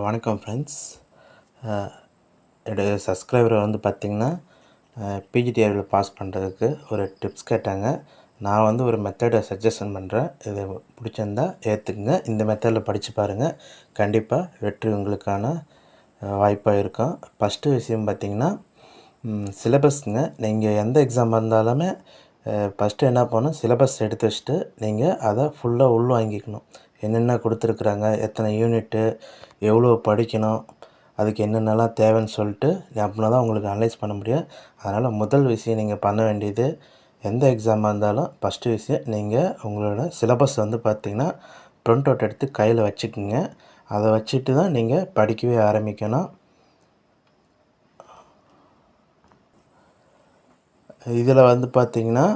வணக்கம் ஃப்ரெண்ட்ஸ் என்னுடைய சப்ஸ்கிரைபர் வந்து பார்த்திங்கன்னா பிஜிடிஆரில் பாஸ் பண்ணுறதுக்கு ஒரு டிப்ஸ் கேட்டாங்க. நான் வந்து ஒரு மெத்தடை சஜஷன் பண்ணுறேன் இது பிடிச்சிருந்தா ஏற்றுக்குங்க இந்த மெத்தடில் படித்து பாருங்கள் கண்டிப்பாக வெற்றி உங்களுக்கான வாய்ப்பாக இருக்கும். ஃபஸ்ட்டு விஷயம் பார்த்திங்கன்னா சிலபஸ்ங்க நீங்கள் எந்த எக்ஸாம் இருந்தாலுமே ஃபஸ்ட்டு என்ன பண்ணணும்? சிலபஸ் எடுத்து வச்சுட்டு நீங்கள் அதை ஃபுல்லாக உள்ளே வாங்கிக்கணும் என்னென்ன கொடுத்துருக்குறாங்க? எத்தனை யூனிட்டு எவ்வளோ படிக்கணும் அதுக்கு என்னென்னலாம் தேவைன்னு சொல்லிட்டு அப்படின்னா தான் உங்களுக்கு அனலைஸ் பண்ண முடியும். அதனால் முதல் விஷயம் நீங்கள் பண்ண வேண்டியது எந்த எக்ஸாமாக இருந்தாலும் ஃபஸ்ட்டு விஷயம் நீங்கள் உங்களோட சிலபஸ் வந்து பார்த்திங்கன்னா ப்ரிண்ட் அவுட் எடுத்து கையில் வச்சுக்கோங்க. அதை வச்சுட்டு தான் நீங்கள் படிக்கவே ஆரம்பிக்கணும். இதில் வந்து பார்த்திங்கன்னா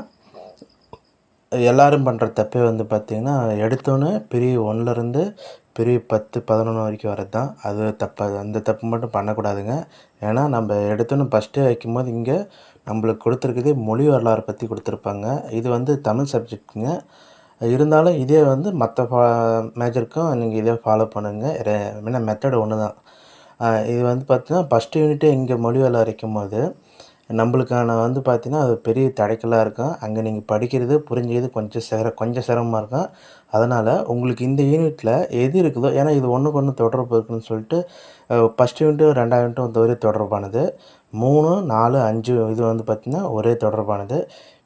எல்லோரும் பண்ணுற தப்பே வந்து பார்த்திங்கன்னா எடுத்தோன்னே பிரிவு ஒன்றுலேருந்து பிரிவு பத்து பதினொன்று வரைக்கும் வரது தான் அது தப்பு. அந்த தப்பு மட்டும் பண்ணக்கூடாதுங்க. ஏன்னா நம்ம எடுத்தோன்னே ஃபஸ்ட்டே வைக்கும்போது இங்கே நம்மளுக்கு கொடுத்துருக்குதே மொழி வரலாறு பற்றி கொடுத்துருப்பாங்க. இது வந்து தமிழ் சப்ஜெக்ட்டுங்க இருந்தாலும் இதே வந்து மற்ற ஃபா மேஜருக்கும் நீங்கள் இதே ஃபாலோ பண்ணுங்கள் என்ன மெத்தடு ஒன்று தான் இது வந்து பார்த்தீங்கன்னா ஃபஸ்ட்டு யூனிட்டே இங்கே மொழி வரலாறு வைக்கும் போது நம்மளுக்கான வந்து பார்த்திங்கன்னா அது பெரிய தடைக்கல்லாக இருக்கும். அங்கே நீங்கள் படிக்கிறது புரிஞ்சுக்கிறது கொஞ்சம் சிர கொஞ்சம் சிரமமாக இருக்கும். அதனால் உங்களுக்கு இந்த யூனிட்டில் எது இருக்குதோ ஏன்னா இது ஒன்றுக்கு ஒன்று தொடர்பு இருக்குதுன்னு சொல்லிட்டு ஃபஸ்ட் யூனிட்டும் ரெண்டாவது யூனிட்டும் வந்து ஒரே தொடர்பானது. மூணு நாலு அஞ்சு இது வந்து பார்த்திங்கன்னா ஒரே தொடர்பானது.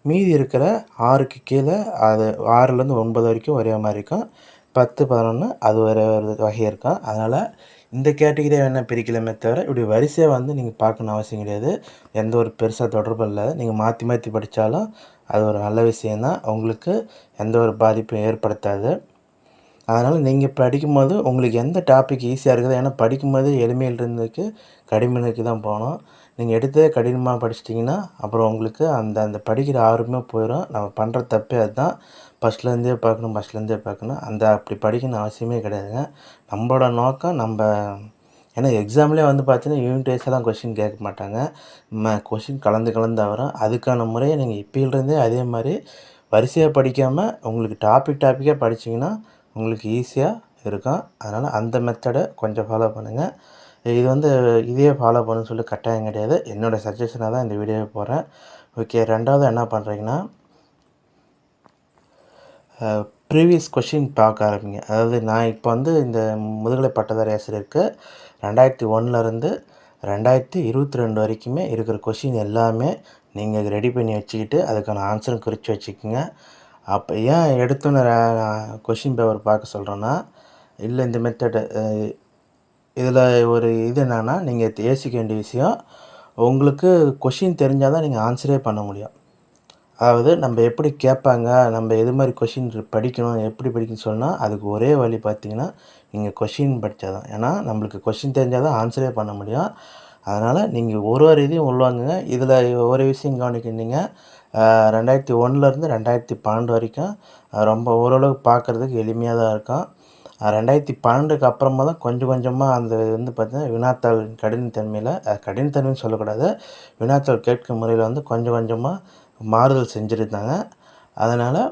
மீதி இருக்கிற ஆறுக்கு கீழே அது ஆறுலேருந்து ஒன்பது வரைக்கும் ஒரே மாதிரி இருக்கும். பத்து பதினொன்று அது ஒரே ஒரு வகை இருக்கும். அதனால் இந்த கேட்டகிரியை வேணால் பிரிக்கலாமே தவிர இப்படி வரிசையாக வந்து நீங்கள் பார்க்கணும் அவசியம் கிடையாது. எந்த ஒரு பெருசாக தொடர்பும் இல்லை. நீங்கள் மாற்றி மாற்றி படித்தாலும் அது ஒரு நல்ல விஷயந்தான் உங்களுக்கு எந்த ஒரு பாதிப்பும் ஏற்படுத்தாது. அதனால் நீங்கள் படிக்கும்போது உங்களுக்கு எந்த டாபிக் ஈஸியாக இருக்குது ஏன்னா படிக்கும்போது எளிமையில் இருந்ததுக்கு கடிமனுக்கு தான் போகணும். நீங்கள் எடுத்தே கடினமாக படிச்சிட்டிங்கன்னா அப்புறம் உங்களுக்கு அந்த அந்த படிக்கிற ஆர்வமே போயிடும் நம்ம பண்ணுற தப்பே அதுதான். ஃபஸ்ட்லேருந்தே பார்க்கணும் ஃபஸ்ட்லேருந்தே பார்க்கணும். அந்த அப்படி படிக்கணும் அவசியமே கிடையாதுங்க. நம்மளோட நோக்கம் நம்ம ஏன்னா எக்ஸாம்லேயே வந்து பார்த்தீங்கன்னா யூனிட் வைஸெல்லாம் கொஷின் கேட்க மாட்டாங்க. ம கொஷின் கலந்து கலந்து வரும். அதுக்கான முறையை நீங்கள் இப்போலேருந்தே அதே மாதிரி வரிசையாக படிக்காமல் உங்களுக்கு டாபிக் டாப்பிக்காக படிச்சிங்கன்னா உங்களுக்கு ஈஸியாக இருக்கும். அதனால் அந்த மெத்தடை கொஞ்சம் ஃபாலோ பண்ணுங்கள் இது வந்து இதே ஃபாலோ பண்ணுன்னு சொல்லி கட்டாயம் கிடையாது. என்னோடய சஜஷனாக தான் இந்த வீடியோவை போகிறேன் ஓகே ரெண்டாவது என்ன பண்ணுறீங்கன்னா ப்ரீவியஸ் கொஷின் பார்க்க ஆரம்பிங்க. அதாவது நான் இப்போ வந்து இந்த முதுகலை பட்டதாரி ஆசிரியருக்கு ரெண்டாயிரத்தி ஒன்றுலேருந்து ரெண்டாயிரத்தி இருபத்தி ரெண்டு வரைக்குமே இருக்கிற கொஷின் எல்லாமே நீங்கள் ரெடி பண்ணி வச்சுக்கிட்டு அதுக்கான ஆன்சரும் குறித்து வச்சுக்கோங்க. அப்போ ஏன் எடுத்தோன்னு கொஷின் பேப்பர் பார்க்க சொல்கிறேன்னா இல்லை இந்த மெத்தடு இதில் ஒரு இது என்னென்னா நீங்கள் யோசிக்க வேண்டிய விஷயம் உங்களுக்கு கொஷின் தெரிஞ்சால் தான் நீங்கள் ஆன்சரே பண்ண முடியும். அதாவது நம்ம எப்படி கேட்பாங்க நம்ம எது மாதிரி கொஷின் படிக்கணும் எப்படி படிக்கணும்னு சொன்னால் அதுக்கு ஒரே வழி பார்த்தீங்கன்னா நீங்கள் கொஷின் படித்தா தான் ஏன்னா நம்மளுக்கு கொஷின் தெரிஞ்சால் தான் ஆன்சரே பண்ண முடியும். அதனால் நீங்கள் ஒரு ஒரு இதையும் உள்வாங்குங்க. இதில் ஒரு விஷயம் கவனிக்கிறீங்க ரெண்டாயிரத்தி ஒன்றுலேருந்து ரெண்டாயிரத்தி பன்னெண்டு வரைக்கும் ரொம்ப ஓரளவுக்கு பார்க்குறதுக்கு எளிமையாக தான் இருக்கும். ரெண்டாயிரத்தி பன்னெண்டுக்கு அப்புறமா தான் கொஞ்சம் கொஞ்சமாக அந்த வந்து பார்த்திங்கன்னா வினாத்தாள் கடினத்தன்மையில் கடினத்தன்மைன்னு சொல்லக்கூடாது. வினாத்தாள் கேட்கும் முறையில் வந்து கொஞ்சம் கொஞ்சமாக மாறுதல் செஞ்சுருந்தாங்க. அதனால்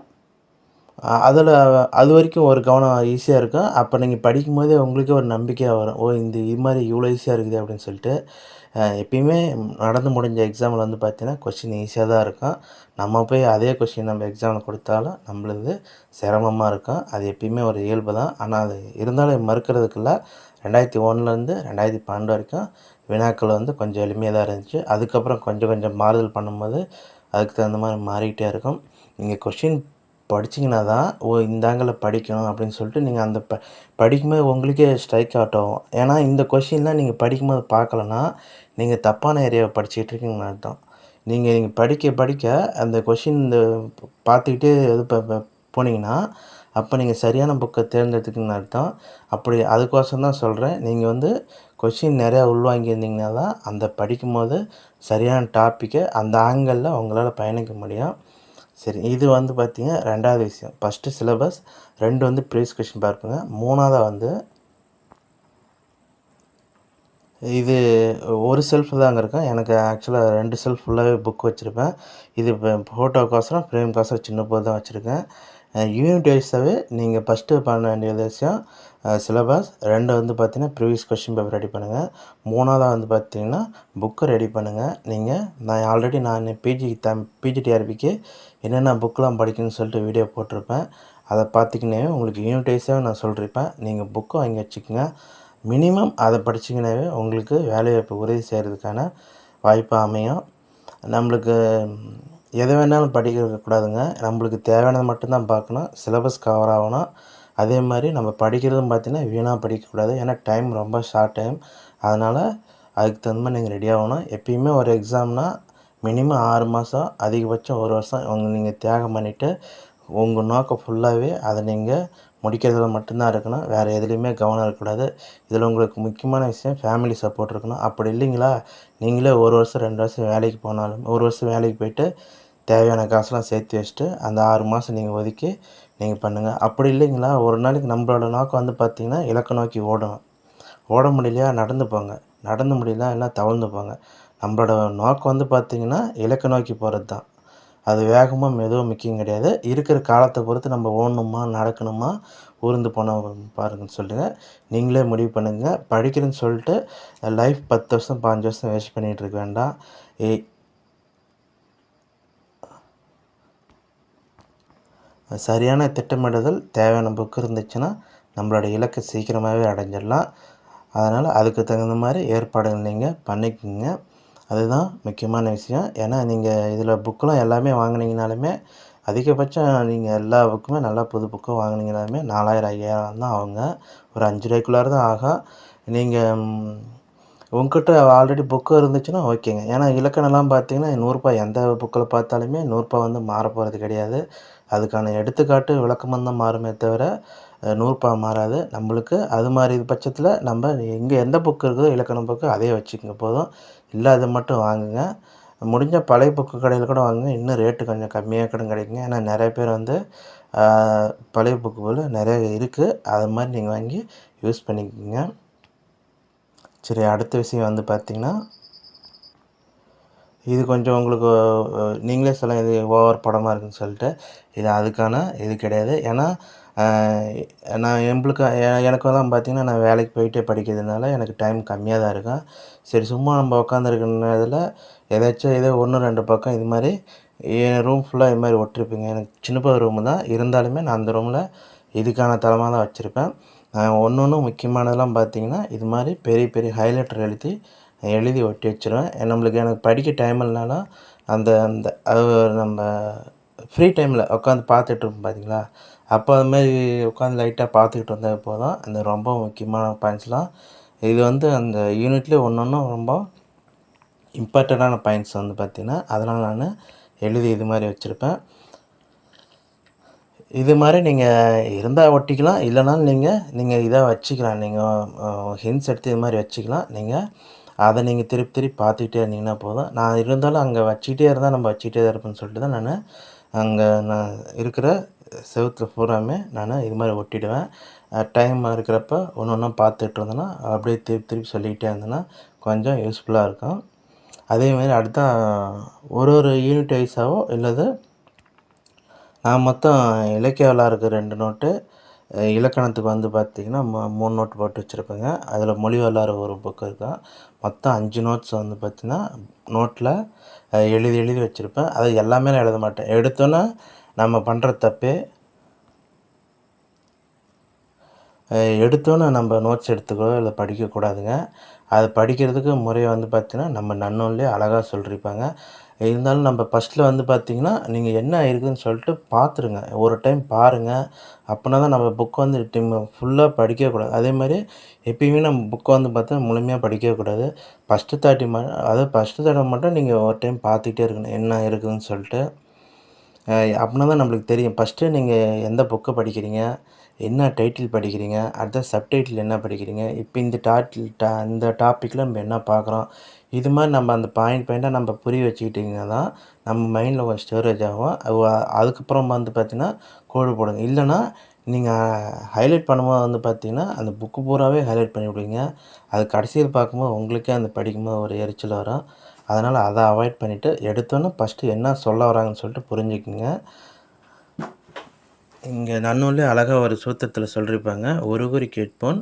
அதில் அது வரைக்கும் ஒரு கவனம் ஈஸியாக இருக்கும். அப்போ நீங்கள் படிக்கும்போதே உங்களுக்கே ஒரு நம்பிக்கையாக வரும். ஓ இந்த இது மாதிரி இவ்வளோ ஈஸியாக இருக்குது அப்படின்னு சொல்லிட்டு. எப்பயுமே நடந்து முடிஞ்ச எக்ஸாமில் வந்து பார்த்திங்கன்னா கொஷின் ஈஸியாக தான் இருக்கும். நம்ம போய் அதே கொஷின் நம்ம எக்ஸாமில் கொடுத்தாலும் நம்மளது சிரமமாக இருக்கும். அது எப்பயுமே ஒரு இயல்பு தான். ஆனால் அது இருந்தாலும் மறுக்கிறதுக்குள்ள ரெண்டாயிரத்தி ஒன்றுலேருந்து ரெண்டாயிரத்தி பன்னெண்டு வரைக்கும் வினாக்கள் வந்து கொஞ்சம் எளிமையாக தான் இருந்துச்சு. அதுக்கப்புறம் கொஞ்சம் கொஞ்சம் மாறுதல் பண்ணும்போது அதுக்கு தகுந்த மாதிரி மாறிக்கிட்டே இருக்கும். நீங்கள் கொஷின் படிச்சிங்கன்னா தான் ஓ இந்த ஆங்கிளில் படிக்கணும் அப்படின்னு சொல்லிட்டு நீங்கள் அந்த ப படிக்கும்போது உங்களுக்கே ஸ்ட்ரைக் அவுட் ஆகும். ஏன்னா இந்த கொஷின்லாம் நீங்கள் படிக்கும்போது பார்க்கலன்னா நீங்கள் தப்பான ஏரியாவை படிச்சுக்கிட்டு இருக்கீங்கன்னு அர்த்தம். நீங்கள் நீங்கள் படிக்க படிக்க அந்த கொஷின் இந்த பார்த்துக்கிட்டே இது போனீங்கன்னா அப்போ நீங்கள் சரியான புக்கை தேர்ந்தெடுத்துக்குன்னு அர்த்தம். அப்படி அதுக்கோசரம் தான் சொல்கிறேன் நீங்கள் வந்து கொஷின் நிறையா உள்வாங்கியிருந்தீங்கன்னா தான் அந்த படிக்கும்போது சரியான டாப்பிக்கை அந்த ஆங்கிளில் உங்களால் பயணிக்க முடியும். சரி இது வந்து பார்த்திங்க ரெண்டாவது விஷயம். ஃபஸ்ட்டு சிலபஸ் ரெண்டு வந்து ப்ரீவியஸ் கொஷின் பார்ப்பேங்க மூணாவதாக வந்து இது ஒரு செல்ஃப் தாங்க இருக்கும். எனக்கு ஆக்சுவலாக ரெண்டு செல்ஃப் ஃபுல்லாகவே புக் வச்சுருப்பேன். இது இப்போ ஃபோட்டோக்கோசரம் ஃப்ரேம்க்கோசரம் சின்ன போது தான் வச்சுருக்கேன். யூனிட் வைஸாகவே நீங்கள் ஃபஸ்ட்டு பண்ண வேண்டிய விஷயம் சிலபஸ் ரெண்டு வந்து பார்த்தீங்கன்னா ப்ரீவியஸ் கொஷின் பேப்பர் ரெடி பண்ணுங்கள் மூணாவதாக வந்து பார்த்தீங்கன்னா புக்கை ரெடி பண்ணுங்கள் நீங்கள் நான் ஆல்ரெடி நான் பிஜி த பிஜிடிஆர்பிக்கு என்னென்ன புக்கெலாம் படிக்கணும்னு சொல்லிட்டு வீடியோ போட்டிருப்பேன். அதை பார்த்திங்கனாவே உங்களுக்கு யூனிட்டைஸாக நான் சொல்லியிருப்பேன் நீங்கள் புக்கை வாங்கி வச்சுக்கோங்க. மினிமம் அதை படிச்சிங்கனாவே உங்களுக்கு வேலைவாய்ப்பு உறுதி செய்கிறதுக்கான வாய்ப்பு அமையும். நம்மளுக்கு எது வேணாலும் படிக்க கூடாதுங்க நம்மளுக்கு தேவையானது மட்டும்தான் பார்க்கணும். சிலபஸ் கவர் ஆகணும். அதே மாதிரி நம்ம படிக்கிறதும் பார்த்திங்கன்னா வீணாக படிக்கக்கூடாது. ஏன்னா டைம் ரொம்ப ஷார்ட் டைம் அதனால் அதுக்கு தகுந்த மாதிரி நீங்கள் ரெடி ஆகணும். எப்பயுமே ஒரு எக்ஸாம்னால் மினிமம் ஆறு மாதம் அதிகபட்சம் ஒரு வருஷம் உங்கள் நீங்கள் தியாகம் பண்ணிவிட்டு உங்கள் நோக்கம் ஃபுல்லாகவே அதை நீங்கள் முடிக்கிறதுல மட்டும்தான் இருக்கணும். வேறு எதுலேயுமே கவனம் இருக்கக்கூடாது. இதில் உங்களுக்கு முக்கியமான விஷயம் ஃபேமிலி சப்போர்ட் இருக்கணும். அப்படி இல்லைங்களா? நீங்களே ஒரு வருஷம் ரெண்டு வருஷம் வேலைக்கு போனாலும் ஒரு வருஷம் வேலைக்கு போயிட்டு தேவையான காசுலாம் சேர்த்து வச்சுட்டு அந்த ஆறு மாதம் நீங்கள் ஒதுக்கி நீங்கள் பண்ணுங்கள் அப்படி இல்லைங்களா? ஒரு நாளைக்கு நம்மளோட நோக்கம் வந்து பார்த்திங்கன்னா இலக்கை நோக்கி ஓடணும். ஓட முடியலையா? நடந்து போங்க. நடந்து முடியல எல்லாம் தவழ்ந்து போங்க. நம்மளோட நோக்கம் வந்து பார்த்திங்கன்னா இலக்கை நோக்கி போகிறது தான் அது வேகமாக மெதுவும் முக்கியம் கிடையாது. இருக்கிற காலத்தை பொறுத்து நம்ம ஓடணுமா? நடக்கணுமா? ஊர்ந்து போனால் பாருங்கன்னு சொல்லுங்கள் நீங்களே முடிவு பண்ணுங்கள் படிக்கிறேன்னு சொல்லிட்டு லைஃப் பத்து வருஷம் பாஞ்சு வருஷம் வேஸ்ட் பண்ணிகிட்டு இருக்க வேண்டாம். சரியான திட்டமிடுதல் தேவையான நமக்கு இருந்துச்சுன்னா நம்மளோட இலக்கை சீக்கிரமாகவே அடைஞ்சிடலாம். அதனால் அதுக்கு தகுந்த மாதிரி ஏற்பாடுகள் நீங்கள் பண்ணிக்கோங்க. அதுதான் முக்கியமான விஷயம். ஏன்னா நீங்கள் இதில் புக்கெலாம் எல்லாமே வாங்கினீங்கனாலுமே அதிகபட்சம் நீங்கள் எல்லா புக்குமே நல்லா புது புக்கும் வாங்கினீங்கனாலுமே நாலாயிரம் ஐயாயிரம் தான் ஆகுங்க. ஒரு அஞ்சு ரூபாய்க்குள்ளார தான் ஆகும் நீங்கள் உங்ககிட்ட ஆல்ரெடி புக்கு இருந்துச்சுன்னா ஓகேங்க. ஏன்னா இலக்கணம்லாம் பார்த்தீங்கன்னா நூறுரூபா எந்த புக்கில் பார்த்தாலுமே நூறுரூபா வந்து மாற போகிறது கிடையாது. அதுக்கான எடுத்துக்காட்டு விளக்கம் தான் மாறுமே தவிர நூறுரூபா மாறாது. நம்மளுக்கு அது மாதிரி பட்சத்தில் நம்ம எங்கே எந்த புக்கு இருக்குதோ இலக்கணம் புக்கு அதே வச்சுக்கோங்க. போதும். இல்லாத மட்டும் வாங்குங்க. முடிஞ்ச பழைய புக்கு கடையில் கூட வாங்குங்க. இன்னும் ரேட்டு கொஞ்சம் கம்மியாக கூட கிடைக்குங்க. ஏன்னா நிறைய பேர் வந்து பழைய புக்கு போல் நிறைய இருக்குது அது மாதிரி நீங்கள் வாங்கி யூஸ் பண்ணிக்கோங்க. சரி அடுத்த விஷயம் வந்து பார்த்திங்கன்னா இது கொஞ்சம் உங்களுக்கு நீங்களே சொல்ல இது ஓவர் படமாக இருக்குன்னு சொல்லிட்டு. இது அதுக்கான இது கிடையாது. ஏன்னா நான் எம்பளுக்கு எனக்கு தான் பார்த்திங்கன்னா நான் வேலைக்கு போயிட்டே படிக்கிறதுனால எனக்கு டைம் கம்மியாக தான் இருக்கும். சரி சும்மா நம்ம உட்காந்துருக்க ஏதாச்சும் ஏதோ ஒன்று ரெண்டு பக்கம் இது மாதிரி என் ரூம் ஃபுல்லாக இது மாதிரி ஒட்டிருப்பீங்க. எனக்கு சின்னப்பா ரூமு தான். இருந்தாலுமே நான் அந்த ரூமில் இதுக்கான தளமாக தான் வச்சுருப்பேன். ஒன்று ஒன்று முக்கியமானதெல்லாம் பார்த்திங்கன்னா இது மாதிரி பெரிய பெரிய ஹைலைட்டர் எழுதி எழுதி ஒட்டி வச்சுருவேன். நம்மளுக்கு எனக்கு படிக்க டைம் இல்லைனாலும் அந்த அந்த நம்ம ஃப்ரீ டைமில் உட்காந்து பார்த்துட்ருப்போம் பார்த்தீங்களா அப்போ அதுமாரி உட்காந்து லைட்டாக பார்த்துக்கிட்டு வந்தால் போதும். அந்த ரொம்ப முக்கியமான பாயிண்ட்ஸ்லாம் இது வந்து அந்த யூனிட்லேயே ஒன்று ஒன்றும் ரொம்ப இம்பார்ட்டண்ட்டான பாயிண்ட்ஸ் வந்து பார்த்திங்கன்னா அதனால் நான் எழுதி இது மாதிரி வச்சுருப்பேன். இது மாதிரி நீங்கள் இருந்தால் ஒட்டிக்கலாம் இல்லைனாலும் நீங்கள் நீங்கள் இதாக வச்சுக்கலாம். நீங்கள் ஹின்ஸ் எடுத்து இது மாதிரி வச்சுக்கலாம். நீங்கள் அதை நீங்கள் திருப்பி திருப்பி பார்த்துக்கிட்டே இருந்தீங்கன்னா போதும். நான் இருந்தாலும் அங்கே வச்சுக்கிட்டே இருந்தால் நம்ம வச்சுக்கிட்டே தான் இருப்பேன்னு சொல்லிட்டு தான் நான் அங்கே நான் இருக்கிற செவத்தில் பூராமே நான் இது மாதிரி ஒட்டிடுவேன். டைம் இருக்கிறப்ப ஒன்று ஒன்றா பார்த்துட்டு இருந்தேன்னா அப்படியே திருப்பி திருப்பி சொல்லிக்கிட்டே இருந்தேன்னா கொஞ்சம் யூஸ்ஃபுல்லாக இருக்கும். அதேமாதிரி அடுத்த ஒரு ஒரு யூனிட் வைஸாவோ இல்லது மொத்தம் இலக்கிய இருக்கிற ரெண்டு நோட்டு இலக்கணத்துக்கு வந்து பார்த்திங்கன்னா மூ மூணு நோட்டு போட்டு வச்சுருப்பேங்க அதில் மொழி வரலாறு ஒரு புக்கு இருக்கும் மொத்தம் அஞ்சு நோட்ஸ் வந்து பார்த்திங்கன்னா நோட்டில் எழுதி எழுதி வச்சுருப்பேன். அது எல்லாமே நான் எழுத மாட்டேன். எடுத்தோன்னே நம்ம பண்ணுற தப்பே எடுத்தோன்னே நம்ம நோட்ஸ் எடுத்துக்கோ இல்லை படிக்கக்கூடாதுங்க. அதை படிக்கிறதுக்கு முறையை வந்து பார்த்திங்கன்னா நம்ம நன்னூல்லே அழகாக சொல்லியிருப்பாங்க. இருந்தாலும் நம்ம ஃபஸ்ட்டில் வந்து பார்த்திங்கன்னா நீங்கள் என்ன இருக்குதுன்னு சொல்லிட்டு பார்த்துருங்க. ஒரு டைம் பாருங்கள் அப்படின்னா தான் நம்ம புக் வந்து டிம் ஃபுல்லாக படிக்கக்கூடாது. அதே மாதிரி எப்பயுமே நம்ம புக்கை வந்து பார்த்தா முழுமையாக படிக்கக்கூடாது ஃபஸ்ட்டு தாட்டி ம அதாவது ஃபஸ்ட்டு தடவை மட்டும் நீங்கள் ஒரு டைம் பார்த்துக்கிட்டே இருக்கணும். என்ன இருக்குதுன்னு சொல்லிட்டு. அப்படின்னா தான் நம்மளுக்கு தெரியும். ஃபஸ்ட்டு நீங்கள் எந்த புக்கை படிக்கிறீங்க? என்ன டைட்டில் படிக்கிறீங்க? அடுத்த சப்டைட்டில் என்ன படிக்கிறீங்க? இப்போ இந்த டாட்டில் டா இந்த டாப்பிக்கில் நம்ம என்ன பார்க்குறோம்? இது மாதிரி நம்ம அந்த பாயிண்ட் பாயிண்ட்டாக நம்ம புரிய வச்சுக்கிட்டிங்கன்னா தான் நம்ம மைண்டில் கொஞ்சம் ஸ்டோரேஜ் ஆகும். அதுக்கப்புறம் வந்து பார்த்திங்கன்னா கோடு போடுங்க. இல்லைன்னா நீங்கள் ஹைலைட் பண்ணும்போது வந்து பார்த்திங்கன்னா அந்த புக்கு பூராவே ஹைலைட் பண்ணி விடுவீங்க அது கடைசியில் பார்க்கும்போது உங்களுக்கே அந்த படிக்கும்போது ஒரு எரிச்சல் வரும். அதனால் அதை அவாய்ட் பண்ணிவிட்டு எடுத்தோன்னே ஃபஸ்ட்டு என்ன சொல்ல வராங்கன்னு சொல்லிட்டு புரிஞ்சுக்குங்க. இங்கே நன்னூலே அழகாக ஒரு சூத்திரத்தில் சொல்லியிருப்பாங்க ஒரு குறி கேட்போன்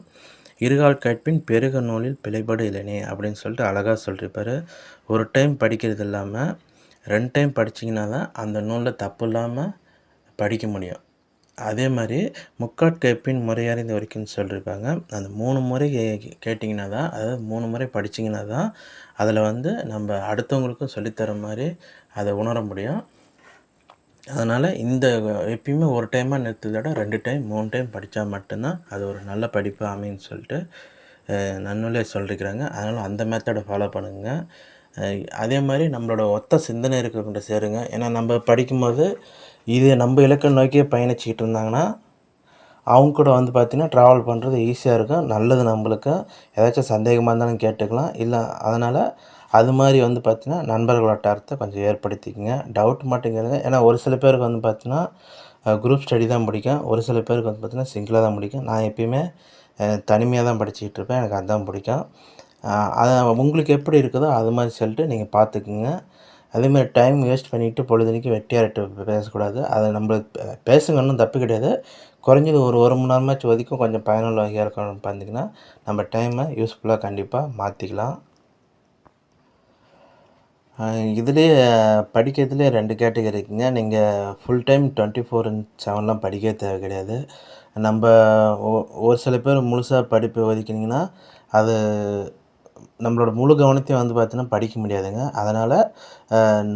இருகால் கேட்பின் பெருக நூலில் பிழைபடு இல்லைனே அப்படின்னு சொல்லிட்டு அழகாக சொல்லியிருப்பார் ஒரு டைம் படிக்கிறது இல்லாமல் ரெண்டு டைம் படிச்சிங்கன்னா தான் அந்த நூலில் தப்பு இல்லாமல் படிக்க முடியும். அதே மாதிரி முக்காட் கேட்பின் முறையறிந்த வரைக்கும்னு சொல்லியிருப்பாங்க அந்த மூணு முறை கே கேட்டிங்கன்னா தான் அதாவது மூணு முறை படிச்சிங்கன்னா தான் அதில் வந்து நம்ம அடுத்தவங்களுக்கும் சொல்லித்தர மாதிரி அதை உணர முடியும். அதனால் இந்த எப்பயுமே ஒரு டைமாக நிறுத்ததோட விட ரெண்டு டைம் மூணு டைம் படித்தா மட்டும்தான் அது ஒரு நல்ல படிப்பு அமைன்னு சொல்லிட்டு நன்னூலே சொல்லியிருக்கிறாங்க அதனால் அந்த மெத்தடை ஃபாலோ பண்ணுங்க. அதே மாதிரி நம்மளோட ஒத்த சிந்தனை இருக்கிறவங்கிட்ட சேருங்க. ஏன்னா நம்ம படிக்கும்போது இது நம்ம இலக்கை நோக்கியே பயணிச்சிக்கிட்டு இருந்தாங்கன்னா அவங்க கூட வந்து பார்த்திங்கன்னா ட்ராவல் பண்ணுறது ஈஸியாக இருக்கும். நல்லது நம்மளுக்கு ஏதாச்சும் சந்தேகமாக இருந்தாலும் கேட்டுக்கலாம். இல்லை அதனால் அது மாதிரி வந்து பார்த்திங்கன்னா நண்பர்கள் வட்டாரத்தை கொஞ்சம் ஏற்படுத்திக்கங்க. டவுட் மட்டும் கேளுங்க ஏன்னா ஒரு சில பேருக்கு வந்து பார்த்திங்கன்னா குரூப் ஸ்டடி தான் பிடிக்கும். ஒரு சில பேருக்கு வந்து பார்த்திங்கன்னா சிங்கிளாக தான் பிடிக்கும். நான் எப்பயுமே தனிமையாக தான் படிச்சுக்கிட்டு இருப்பேன். எனக்கு அதுதான் பிடிக்கும். அதை உங்களுக்கு எப்படி இருக்குதோ அது மாதிரி சொல்லிட்டு நீங்கள் பார்த்துக்குங்க. அதேமாதிரி டைம் வேஸ்ட் பண்ணிவிட்டு பொழுதுனைக்கு வெட்டியாரிட்டு பேசக்கூடாது. அதை நம்ம பேசுங்க ஒன்றும் தப்பு கிடையாது. குறைஞ்சது ஒரு ஒரு மணி நேரமாச்சும் ஒதுக்கும் கொஞ்சம் பயனுள்ள வகையாக இருக்கணும்னு பார்த்தீங்கன்னா நம்ம டைமை யூஸ்ஃபுல்லாக கண்டிப்பாக மாற்றிக்கலாம் இதுலேயே படிக்கிறதுலேயே ரெண்டு கேட்டகரி இருக்குங்க. நீங்கள் ஃபுல் டைம் டுவெண்ட்டி ஃபோர் செவன்லாம் படிக்க தேவை கிடையாது. நம்ம ஒ- ஒரு சில பேர் முழுசாக படிப்பு ஒதுக்கினீங்கன்னா அது நம்மளோட முழு கவனத்தையும் வந்து பார்த்தீங்கன்னா படிக்க முடியாதுங்க. அதனால்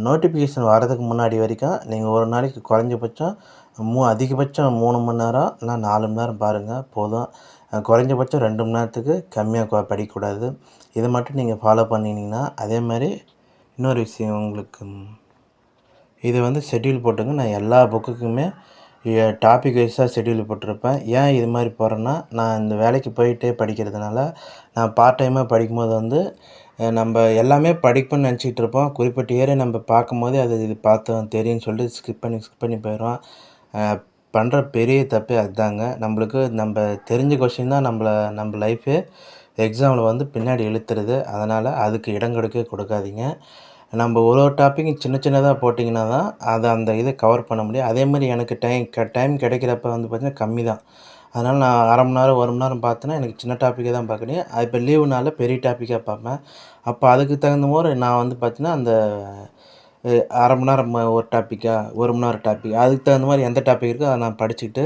நோட்டிஃபிகேஷன் வரதுக்கு முன்னாடி வரைக்கும் நீங்கள் ஒரு நாளைக்கு குறைஞ்சபட்சம் மூ அதிகபட்சம் மூணு மணி நேரம் இல்லை நாலு மணி நேரம் பாருங்கள் போதும். குறைஞ்சபட்சம் ரெண்டு மணி நேரத்துக்கு கம்மியாக படிக்கக்கூடாது. இதை மட்டும் நீங்கள் ஃபாலோ பண்ணினீங்கன்னா அதே மாதிரி இன்னொரு விஷயம் உங்களுக்கு. இது வந்து ஷெட்யூல் போட்டுங்க. நான் எல்லா புக்குக்குமே டாபிக் வைஸாக ஷெட்யூல் போட்டிருப்பேன். ஏன் இது மாதிரி போகிறேன்னா நான் இந்த வேலைக்கு போயிட்டே படிக்கிறதுனால நான் பார்ட் டைமாக படிக்கும்போது வந்து நம்ம எல்லாமே படிப்புன்னு நினச்சிக்கிட்டு இருப்போம். குறிப்பிட்ட ஏரியா நம்ம பார்க்கும்போது அது இது பார்த்தோம் தெரியும்னு சொல்லிட்டு ஸ்கிப் பண்ணி ஸ்கிப் பண்ணி போயிடுவோம் பண்ணுற பெரிய தப்பே அதுதாங்க. நம்மளுக்கு நம்ம தெரிஞ்ச கொஷின் தான் நம்மளை நம்ம லைஃபே எக்ஸாமில் வந்து பின்னாடி இழுத்துறது அதனால் அதுக்கு இடம் கொடுக்க கொடுக்காதீங்க. நம்ம ஒரு ஒரு டாப்பிக்கும் சின்ன சின்னதாக போட்டிங்கன்னா தான் அதை அந்த இதை கவர் பண்ண முடியும். அதே மாதிரி எனக்கு டைம் க டைம் கிடைக்கிறப்ப வந்து பார்த்திங்கன்னா கம்மி தான் அதனால் நான் அரை மணி நேரம் ஒரு மணி நேரம் பார்த்தேன்னா எனக்கு சின்ன டாப்பிக்கை தான் பார்க்கணும் அது இப்போ லீவுனால பெரிய டாப்பிக்காக பார்ப்பேன். அப்போ அதுக்கு தகுந்த மாதிரி நான் வந்து பார்த்திங்கன்னா அந்த அரை மணி நேரம் ஒரு டாப்பிக்கா ஒரு மணி நேரம் டாபிக் அதுக்கு தகுந்த மாதிரி எந்த டாபிக் இருக்கோ அதை நான் படிச்சுக்கிட்டு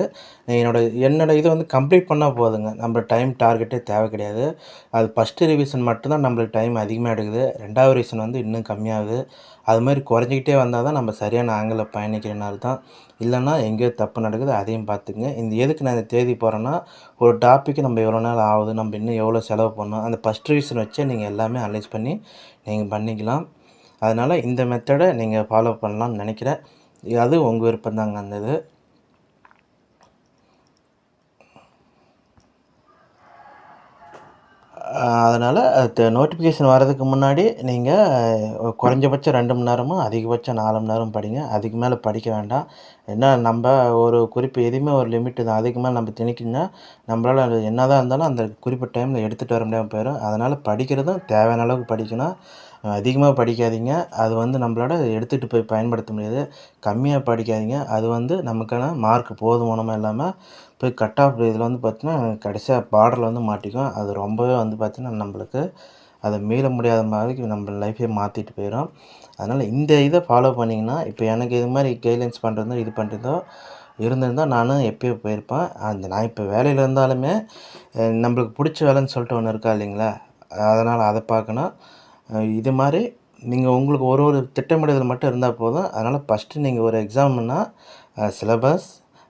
என்னோட என்னோட இதை வந்து கம்ப்ளீட் பண்ணால் போதுங்க. நம்ம டைம் டார்கெட்டே தேவை கிடையாது. அது ஃபஸ்ட்டு ரிவிஷன் மட்டும்தான் நம்மளுக்கு டைம் அதிகமாக எடுக்குது. ரெண்டாவது ரிவிஷன் வந்து இன்னும் கம்மியாகுது. அது மாதிரி குறைஞ்சிக்கிட்டே வந்தால் தான் நம்ம சரியான ஆங்கிளில் பயணிக்கிறனால தான். இல்லைன்னா எங்கேயோ தப்பு நடக்குது அதையும் பார்த்துங்க இந்த எதுக்கு நான் இந்த தேதி போகிறேன்னா ஒரு டாப்பிக்கு நம்ம எவ்வளோ நாள் ஆகுது நம்ம இன்னும் எவ்வளோ செலவு பண்ணோம் அந்த ஃபஸ்ட் ரிவிஷன் வச்சே நீங்கள் எல்லாமே அனலைஸ் பண்ணி நீங்கள் பண்ணிக்கலாம். அதனால் இந்த மெத்தடை நீங்கள் ஃபாலோ பண்ணலாம்னு நினைக்கிறேன். அது உங்கள் விருப்பந்தாங்க அந்த இது. அதனால் நோட்டிஃபிகேஷன் வர்றதுக்கு முன்னாடி நீங்கள் குறைஞ்சபட்சம் ரெண்டு மணி நேரமும் அதிகபட்சம் நாலு மணி நேரம் படிங்க. அதுக்கு மேலே படிக்க வேண்டாம். ஏன்னா நம்ம ஒரு குறிப்பு எதுவுமே ஒரு லிமிட்டு தான். அதுக்கு மேலே நம்ம திணிக்கணும்னா நம்மளால் என்ன தான் இருந்தாலும் அந்த குறிப்பிட்ட டைமில் எடுத்துகிட்டு வர முடியாமல் போயிடும் அதனால் படிக்கிறதும் தேவையான அளவுக்கு படிக்கணும். அதிகமாக படிக்காதீங்க. அது வந்து நம்மளோட எடுத்துகிட்டு போய் பயன்படுத்த முடியாது. கம்மியாக படிக்காதீங்க. அது வந்து நமக்கான மார்க் போதுமானமாக இல்லாமல் போய் கட் ஆஃப் இதில் வந்து பார்த்திங்கன்னா கடைசியாக பார்டரில் வந்து மாட்டிக்கும். அது ரொம்பவே வந்து பார்த்திங்கன்னா நம்மளுக்கு அதை மீள முடியாத மாதிரி நம்ம லைஃப்பே மாற்றிட்டு போயிடும் அதனால் இந்த இதை ஃபாலோ பண்ணிங்கன்னா இப்போ எனக்கு இது மாதிரி கைட்லைன்ஸ் பண்ணுறதோ இது பண்ணுறதோ இருந்திருந்தால் நானும் எப்பயோ போயிருப்பேன். அந்த நான் இப்போ வேலையில் இருந்தாலுமே நம்மளுக்கு பிடிச்ச வேலைன்னு சொல்லிட்டு ஒன்று இருக்கா இல்லைங்களா? அதனால் அதை பார்க்கணும். இது மாதிரி நீங்கள் உங்களுக்கு ஒரு ஒரு திட்டமிடுதல் மட்டும் இருந்தால் போதும். அதனால் ஃபஸ்ட்டு நீங்கள் ஒரு எக்ஸாம்னா சிலபஸ்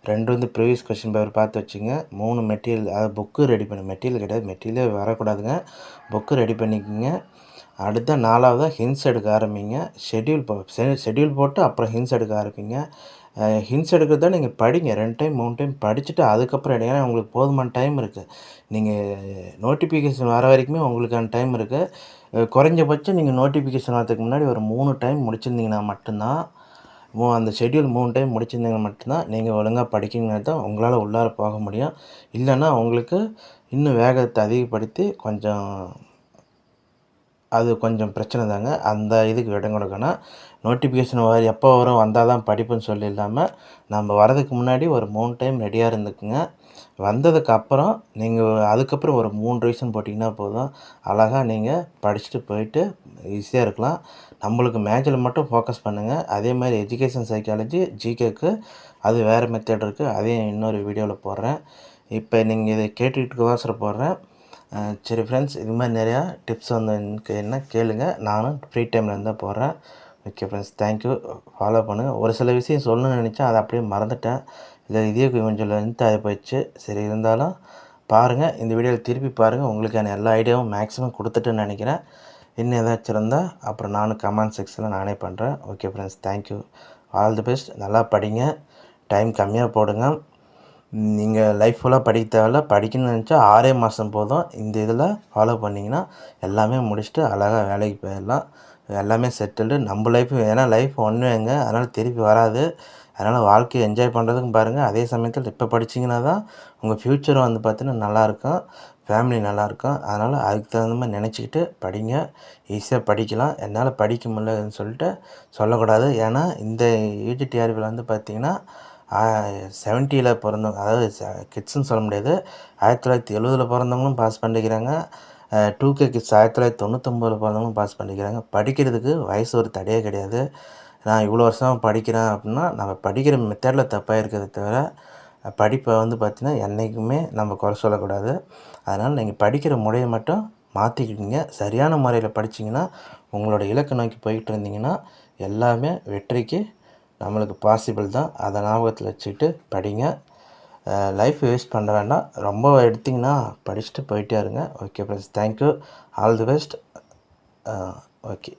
ரெண்டு வந்து ப்ரீவியஸ் கொஸ்டின் பேப்பர் பார்த்து வச்சுங்க. மூணு மெட்டீரியல் அதாவது புக்கு ரெடி பண்ணி மெட்டீரியல் கிடையாது. மெட்டீரியலே வரக்கூடாதுங்க. புக்கு ரெடி பண்ணிக்கோங்க. அடுத்த நாலாவதாக ஹின்ஸ் எடுக்க ஆரம்பிங்க. ஷெட்யூல் போ ஷெட்யூல் போட்டு அப்புறம் ஹின்ஸ் எடுக்க ஆரம்பிங்க. ஹின்ஸ் எடுக்கிறத நீங்கள் படிங்க. ரெண்டு டைம் மூணு டைம் படிச்சுட்டு அதுக்கப்புறம் எடுங்க ஏன்னா உங்களுக்கு போதுமான டைம் இருக்குது நீங்கள் நோட்டிஃபிகேஷன் வர வரைக்குமே உங்களுக்கான டைம் இருக்குது குறைஞ்சபட்சம் நீங்கள் நோட்டிஃபிகேஷன் வரதுக்கு முன்னாடி ஒரு மூணு டைம் முடிச்சிருந்தீங்கன்னா மட்டும்தான் மூ அந்த ஷெட்யூல் மூணு டைம் முடிச்சிருந்தீங்கன்னா மட்டும்தான் நீங்கள் ஒழுங்காக படிக்கீங்கன்னா தான் உங்களால் உள்ளார போக முடியும். இல்லைன்னா உங்களுக்கு இன்னும் வேகத்தை அதிகப்படுத்தி கொஞ்சம் அது கொஞ்சம் பிரச்சனை தாங்க. அந்த இதுக்கு இடம் கொடுக்கணும். நோட்டிஃபிகேஷன் வர எப்போ வரும் வந்தால் தான் படிப்புன்னு சொல்லி இல்லாமல் நம்ம வரதுக்கு முன்னாடி ஒரு மூணு டைம் ரெடியாக இருந்துக்குங்க. வந்ததுக்கு அப்புறம் நீங்கள் அதுக்கப்புறம் ஒரு மூணு ரிவிஷன் போட்டிங்கன்னா போதும். அழகாக நீங்கள் படிச்சுட்டு போயிட்டு ஈஸியாக இருக்கலாம். நம்மளுக்கு மேஜரில் மட்டும் ஃபோக்கஸ் பண்ணுங்கள் அதே மாதிரி எஜுகேஷன் சைக்காலஜி ஜிகேக்கு அது வேறு மெத்தட் இருக்குது அதையும் இன்னொரு வீடியோவில் போடுறேன். இப்போ நீங்கள் இதை கேட்டுக்கிட்டு அவசரம் போடுறேன். சரி ஃப்ரெண்ட்ஸ் இது மாதிரி நிறையா டிப்ஸ் வந்து எனக்கு என்ன கேளுங்க. நானும் ஃப்ரீ டைமில் இருந்தால் போடுறேன். ஓகே ஃப்ரெண்ட்ஸ் தேங்க்யூ ஃபாலோ பண்ணுங்கள் ஒரு சில விஷயம் சொல்லணும்னு நினச்சேன் அதை அப்படியே மறந்துட்டேன். இல்லை இதே கொஞ்சம் லென்த் ஆகி போயிடுச்சு. சரி இருந்தாலும் பாருங்கள் இந்த வீடியோவில் திருப்பி பாருங்கள் உங்களுக்கான எல்லா ஐடியாவும் மேக்ஸிமம் கொடுத்துட்டுன்னு நினைக்கிறேன். இன்னும் ஏதாச்சும் இருந்தால் அப்புறம் நானும் கமெண்ட் செக்ஷனில் நானே பண்ணுறேன் okay friends thank you all the best நல்லா படிங்க. டைம் கம்மியாக போடுங்க. நீங்கள் லைஃப் ஃபுல்லாக படிக்க தேவையில்ல படிக்கணும்னு நினச்சா ஆறே மாதம் போதும். இந்த இதில் ஃபாலோ பண்ணிங்கன்னா எல்லாமே முடிச்சுட்டு அழகாக வேலைக்கு போயிடலாம். எல்லாமே செட்டில்டு நம்ம லைஃப் ஏன்னா லைஃப் ஒன்றுங்க அதனால் திருப்பி வராது. அதனால் வாழ்க்கையை என்ஜாய் பண்ணுறதுக்கும் பாருங்கள் அதே சமயத்தில் இப்போ படிச்சிங்கன்னா தான் உங்கள் ஃப்யூச்சர் வந்து பார்த்தீங்கன்னா நல்லாயிருக்கும் ஃபேமிலி நல்லாயிருக்கும் அதனால் அதுக்கு தகுந்த மாதிரி நினச்சிக்கிட்டு படிங்க. ஈஸியாக படிக்கலாம். என்னால் படிக்க முடியலன்னு சொல்லிட்டு சொல்லக்கூடாது. ஏன்னா இந்த யூஜிடிஆர்பியில் வந்து பார்த்திங்கன்னா செவன்ட்டியில் பிறந்தவங்க அதாவது கிட்ஸ்ன்னு சொல்ல முடியாது. ஆயிரத்தி தொள்ளாயிரத்தி எழுவதில் பிறந்தவங்களும் பாஸ் பண்ணிக்கிறாங்க. டூ கே கிட்ஸ் ஆயிரத்தி தொள்ளாயிரத்தி தொண்ணூத்தொம்பதில் பிறந்தவங்களும் பாஸ் பண்ணிக்கிறாங்க. படிக்கிறதுக்கு வயசு ஒரு தடையே கிடையாது. நான் இவ்வளோ வருஷம் படிக்கிறேன் அப்படின்னா நம்ம படிக்கிற மெத்தடில் தப்பாக இருக்கிறத தவிர படிப்பை வந்து பார்த்திங்கன்னா என்றைக்குமே நம்ம குறை சொல்லக்கூடாது. அதனால் நீங்கள் படிக்கிற முறையை மட்டும் மாற்றிக்கிட்டீங்க சரியான முறையில் படிச்சிங்கன்னா உங்களோட இலக்கை நோக்கி போய்கிட்டு இருந்தீங்கன்னா எல்லாமே வெற்றிக்கு நம்மளுக்கு பாசிபிள் தான். அதை ஞாபகத்தில் வச்சுக்கிட்டு படிங்க. லைஃப் வேஸ்ட் பண்ண வேண்டாம். ரொம்ப எடுத்திங்கன்னா படிச்சுட்டு போயிட்டே இருங்க. Okay friends thank you all the best okay